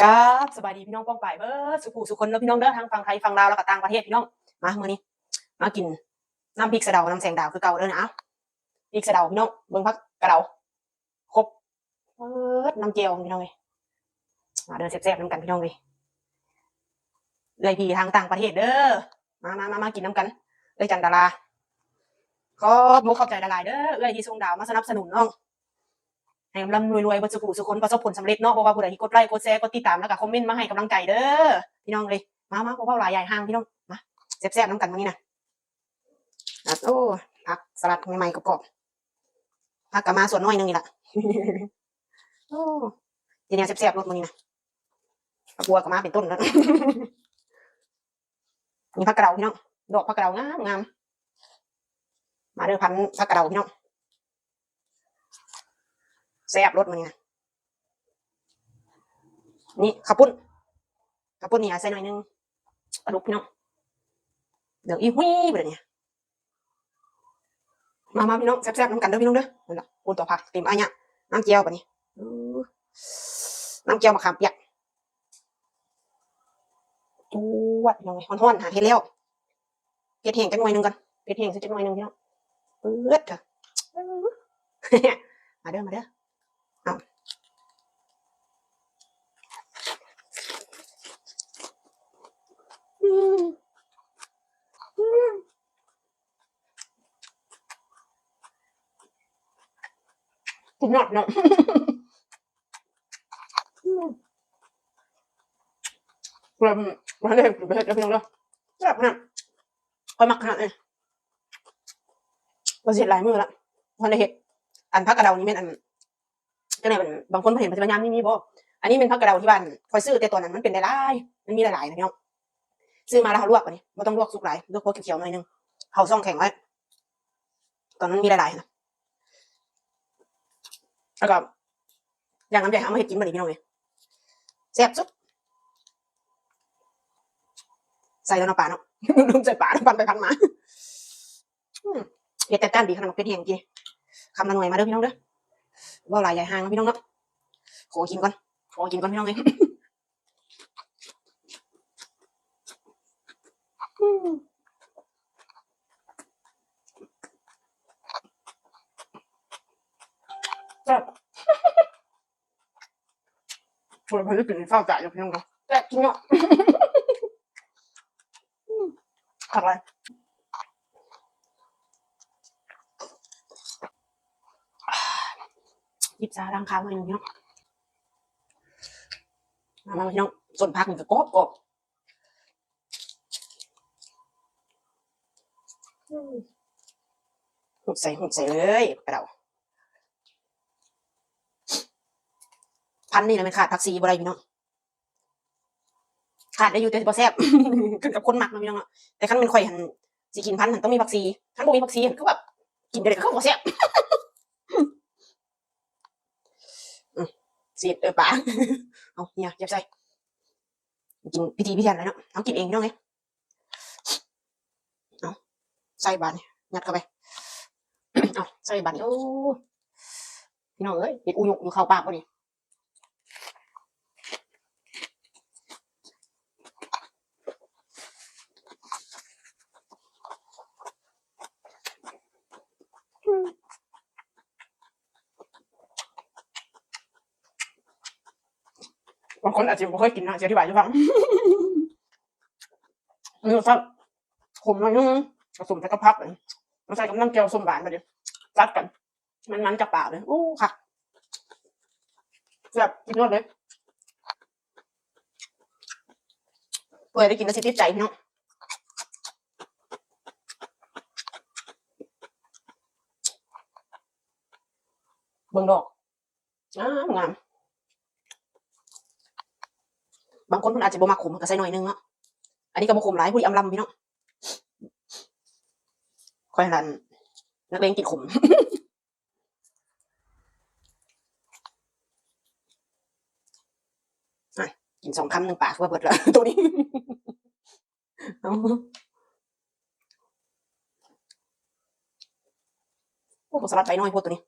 ครับสบายดีพี่น้องป้องไปายเบิร์สุขูสุคนเด้อพี่น้องเด้อทั้งฝั่งไทยฝั่งลาวแล้วก็ต่างประเทศพี่น้องมาเมื่อนี้มากินน้ำพริกสะเดาน้ำแสงดาวคือเก่าเด้อนะพริกสะเดาพี่น้องเบิ่งพักกระเดาครบเบิดน้ำเจียวพี่น้องเลยมาเดินแซ่บๆน้ำกันพี่น้องเลยเลยพี่ทางต่างประเทศเด้อมามามามากินน้ำกันเลยจันดาราก็มุกขอบใจดาราเด้อเลยที่ทรงดาวมาสนับสนุนน้อง ให้ร่ำรวยๆบนสุขุสุขคนประสบผลสำเร็จเนาะเพราะว่าผู้ใดที่กดไลค์กดแชร์กดติดตามแล้วก็คอมเมนต์มาให้กำลังใจเด้อพี่น้องเลยมามาพวกเราหลายใหญ่ห้างพี่น้องมาแซ่บๆน้ำกันวันนี้นะอะโอ้ผักสลัดใหม่ๆกรอบๆผักกะมาส่วนน้อยหนึงนี่แหละโอ้ทีนี้แซ่บๆรสมันนี้นะผักบัวกะมาเป็นต้นแล้วมีผักกระเดาพี่น้องดอกผักกระเดางามงามมาเด้อพันผักกระเดาพี่น้อง แซ่บรสมันนี่นะนี่ข้าวปุ้นข้าวปุ้นนี่ใส่หน่อยนึงปลาดุกพี่น้องเดี๋ยวอีหุ้ยไปเลยเนี่ยมามาพี่น้องแซ่บๆน้ำกันเด้อพี่น้องเด้อนั่นแหละปูนตัวผักเต็มอันเนี้ยน้ำเจียวปะนี่อื้อน้ำเจียวมะขามเปียกจวดพี่น้องฮ้อนๆหาเห็ดแล้วเห็ดแห้งจังหน่อยนึงกันเห็ดแห้งสักจังหน่อยนึงพี่น้องเปิดเถอะมาเด้อมาเด้อมอืม กินหนักเนาะอืมแบบมาเลยไปเฮ็ดแล้วพี่น้องเนาะแบบนั้นคอยมักขนาดนี้เราเสียหลายมือละพอได้เห็ดอันพักกระเดานี่เป็นอันจังไหนมันบางคนเห็นปัจจุบันยามนี่มีบ่อันนี้เป็นพักกระเดาที่บ้านคอยซื้อแต่ตัวนั้นมันเป็นหลายๆมันมีหลายๆนะพี่น้องซื้อมาแล้วเขาลวกกว่านี้ไม่ต้องลวกสุกหลายลวกพวกเขียวๆหน่อยนึงเขาซ่องแข็งไว้ตอนนั้นมีหลายๆนะ แล้วก็อย่างน้ำใหญ่เอามาให้กินมาดิพี่น้องเลยแซ่บสุด ใส่แล้วนาะป่าเนาะลืมใส่ป่าพันไปพันมาเผ็ดแต่ก้านดีขนาดเผ็ดแห้งจริงคำละหน่วยมาเด้อพี่น้องเด้อว่าหลายใหญ่ห้างพี่น้องเนาะขอกินก่อนขอกินก่อนพี่น้องเลยอืมแซ่บ ชวนไปได้กินข้าวจ่ายอยู่พี่น้องเนาะแซ่บจริงเนาะอืมอะไรหยิบซาล้างค้างมาหนึ่งพี่น้องมามาพี่น้องส่วนพักหนึ่งก็กรอบกรอบอืมหุบใส่หุบใส่เลยกระเดา พันนี่นะมันขาดผักซีบ่ได้พี่น้องขาดได้อยู่แต่บ่แซ่บขึ้นกับคนหมักนะพี่น้องแต่ขั้นเป็นข่อยหันสิกินพันหันต้องมีผักซีขั้นบ่มีผักซีหันก็แบบกินได้เลยก็บ่แซ่บสีดเออปลาเอาเนี่ยเจ็บใส่กินพิธีพิธีอะไรเนาะเอากินเองพี่น้องเอ้เอาใส่บานหยัดเข้าไปเอาใส่บานโอ้พี่น้องเอ้ยเห็ดอุยกอยู่เข้าปากพอดี บางคนอาจจะไม่ค่อยกินนะจะอธิบายให้ฟังอันนี้รสชาติขมหน่อยนึงผสมแต่กระพับเลยมาใส่กับน้ำแก้วส้มหวานมาดิจัดกัน มันมันกับปากเลยโอ้ค่ะแบบนยอดเลยเปิดได้กินแล้วสิติดใจพี่น้องเบิ่งดอกงามงาม บางคนมันอาจจะบ่มาขมก็ใส่หน่อยนึงเนาะอันนี้ก็บ่ขมหลายผู้ที่อำลำพี่เนาะค่อยหันนักเลงกินขมอะกินสองคำหนึ่งปากว่าเบิดละตัวนี้โอ้โหสลัดไปน้อยพวกตัวนี้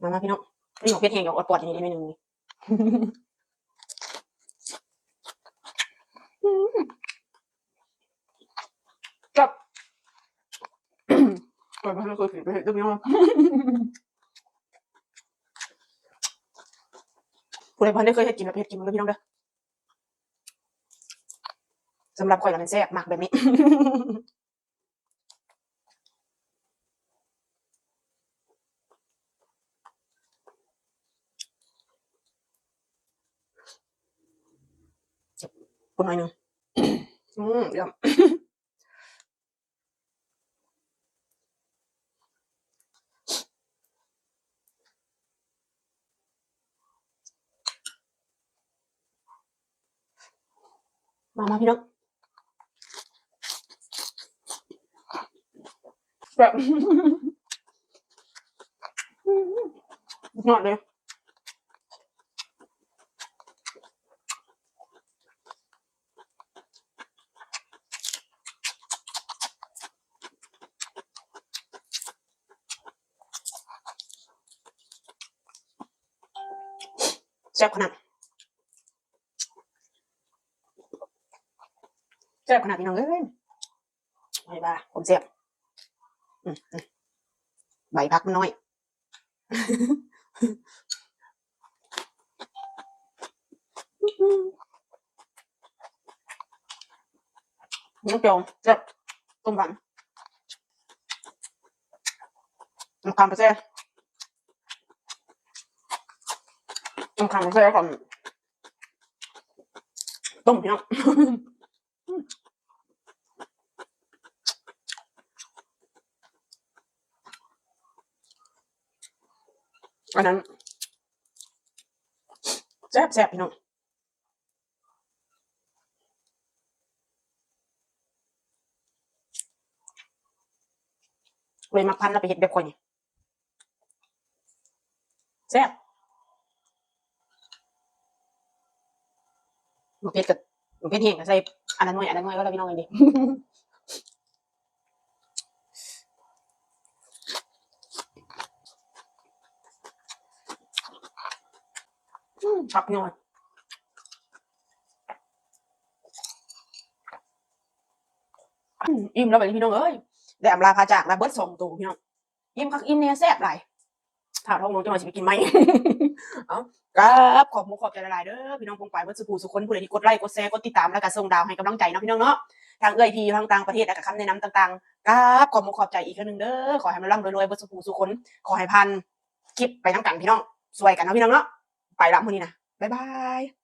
มามาพี่น้องนี่ของเพชรแห้งอยู่อดปอดอย่างนี้นิดนึงนี่ กับเปิดมาแล้วก็ถือไปเห็นตัวนี้ว่าผู้ใดพันได้เคยเห็ดกินแบบเห็ดกินมันเลยพี่น้องเด้อสำหรับข่อยแล้วมันแซ่บมากแบบนี้ คุณหน่อยหนึ่งอืมเดี๋ยวมามาพี่น้อง แบบยอดเลยแซ่บขนาดแซ่บขนาดพี่น้องเอ้ยไม่บ้าผมแซ่บใบพักมันน้อยน้ำจงแซ่บต้มผันน้ำคำไปแซ่บ น้ำคำไปแซ่ก่อนต้มพี่น้องอันนั้นแซ่บแซ่บพี่น้องเลยมาพันแล้วไปเห็ดแบบคนนี่แซ่บ มันเผ็ดกับมันเผ็ดแห้งก็ใส่อันนั้นหน่อยอันนั้นหน่อยก็แล้วพี่น้องเลยดิชอืมผักหน่อยอิ่มแล้วแบบนี้พี่น้องเอ้ยได้อำลาพาจากลาเบิร์ดสองตัวพี่น้องอิ่มคักอิ่มเนี่ยแซ่บหลาย ถ้าท้องน้องจะมาสิไปกินไหมเอาครับขอบมุณขอบใจหลายๆเด้อพี่น้องพงไปเบิดสุภูสุคนผู้ใดที่กดไลค์กดแชร์กดติดตามแล้วก็ส่งดาวให้กำลังใจเนาะพี่น้องเนาะทางเอื้อยพีทางต่างประเทศแล้วก็คำแนะนำต่างๆครับขอบมุณขอบใจอีกครั้งหนึ่งเด้อขอให้มันร่ำรวยๆเบิดสุภูสุคนขอให้พันคลิปไปน้ำกันพี่น้องสวยกันเนาะพี่น้องเนาะไปละมื้อนี้นะบ๊ายบาย